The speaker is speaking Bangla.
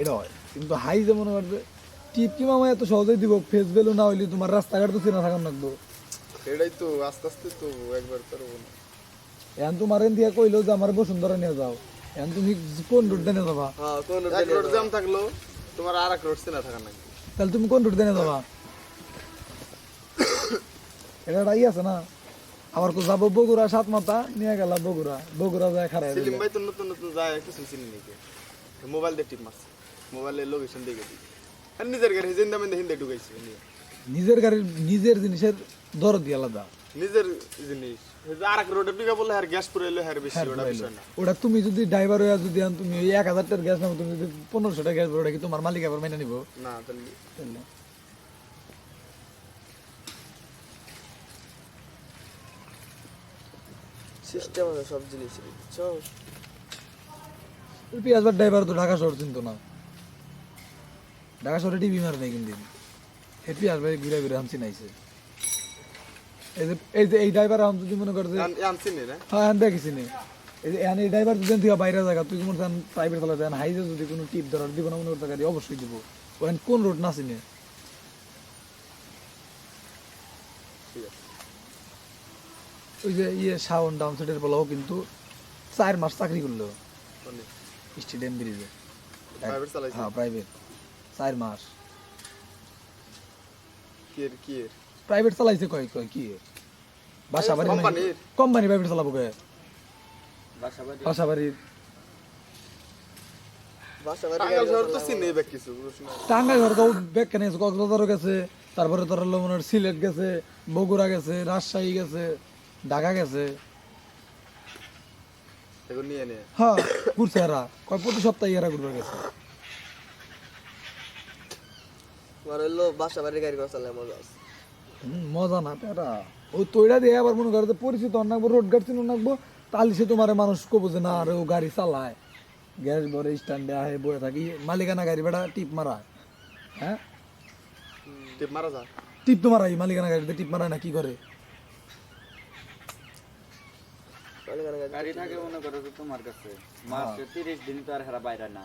এটা হয়। কিন্তু হাই যে মনে করবে টিপ কি মামা এত সহজেই দিব ফেস ভ্যালু না হইলে তোমার রাস্তাঘাট তো চেনা থাকার লাগবো এটাই তো আস্তে আস্তে তো একবার পারব না। এখন তোমার এন দিয়ে কইলো যে আমার বসুন্ধরা নিয়ে যাও। এখন তুমি কোন রুট দিয়ে যাবা? হ্যাঁ কোন রোড জ্যাম থাকল তোমার আর এক রোড চেনা থাকার নাকি তাহলে তুমি কোন রুট দিয়ে যাবা? এটা একটা আছে না? আবার তো যাব বগুড়া সাত মাথা নিয়ে গেল বগুড়া। বগুড়া যায় খারাপ সেলিম ভাই তো নতুন নতুন যায় কিছু চিনি নাকি? মোবাইল দিয়ে টিপ মারছে। মোবাইলের লোকেশন দেখে দিই। আর নিজের গাড়ি হিন্দি আমি হিন্দি ঢুকাইছি। নিজের গাড়ির নিজের জিনিসের দরদ দিয়ে আলাদা। নিজের জিনিস। আর এক রোডে পিকা বললে আর গ্যাস পুরে এলো আর বেশি ওটা বিষয় না। ওটা তুমি যদি ড্রাইভার হয়ে যদি তুমি ওই এক হাজার টাকার গ্যাস নাও তুমি যদি পনেরোশো টাকা গ্যাস ওটা কি তোমার মালিক আবার মেনে নিবো? না তাহলে তাহলে। সিস্টেম আছে সব জিনিসের সব ওই ড্রাইভার তো ঢাকা শহর চিনতো না। ঢাকা শহরে টিভি মারে নাই কিন্তু পেঁয়াজ ভাই ঘুরে ঘুরে আম চিনাইছে এই যে এই যে এই ড্রাইভার আম যদি মনে করে যে আনছি নি হ্যাঁ দেখেছি নি এই যে এই ড্রাইভার যদি থেকে বাইরে জায়গা তুই মনে করেন প্রাইভেট চালাতে হাইজে যদি কোনো টিপ ধরার দিব না মনে করতে গাড়ি অবশ্যই দিব। ওখানে কোন রোড না চিনে। ওই যে ইয়ে শাওন ডাউন সাইডের বলাও কিন্তু চার মাস চাকরি করল। স্টেডিয়াম ব্রিজে প্রাইভেট চালাইছি। হ্যাঁ প্রাইভেট চার মাস। প্রাইভেট চালাইছে কয় কয় কি বাসা বাড়ি কোম্পানি প্রাইভেট চালাবো কয়? বাসা বাড়ির তো ব্যাগ কেন গেছে কক্সবাজারও গেছে তারপরে তোর মনে হয় সিলেট গেছে বগুড়া গেছে রাজশাহী গেছে ঢাকা গেছে। হ্যাঁ ঘুরছে এরা। কয় প্রতি সপ্তাহে এরা ঘুরবে গেছে। আমার হইল বাসা বাড়ির গাড়ি করে চালায় মজা আছে। মজা না তারা। ওই তৈরা দিয়ে আবার মনে করে পরিচিত অনাকবো রোড গার্ড চিনুন নাকবো তাহলে সে তোমার মানুষ কবো যে না আরে ও গাড়ি চালায়। গ্যাস ভরে স্ট্যান্ডে আহে বয়ে থাকি মালিকানা গাড়ি বেটা টিপ মারা। হ্যাঁ? টিপ মারা যা টিপ তো মারাই মালিকানা গাড়িতে টিপ মারায় না কি করে? গাড়ি গাড়ি থাকে মনে করো তোমার কাছে। মাসে তিরিশ দিন তো আর হেরা বাইরে না।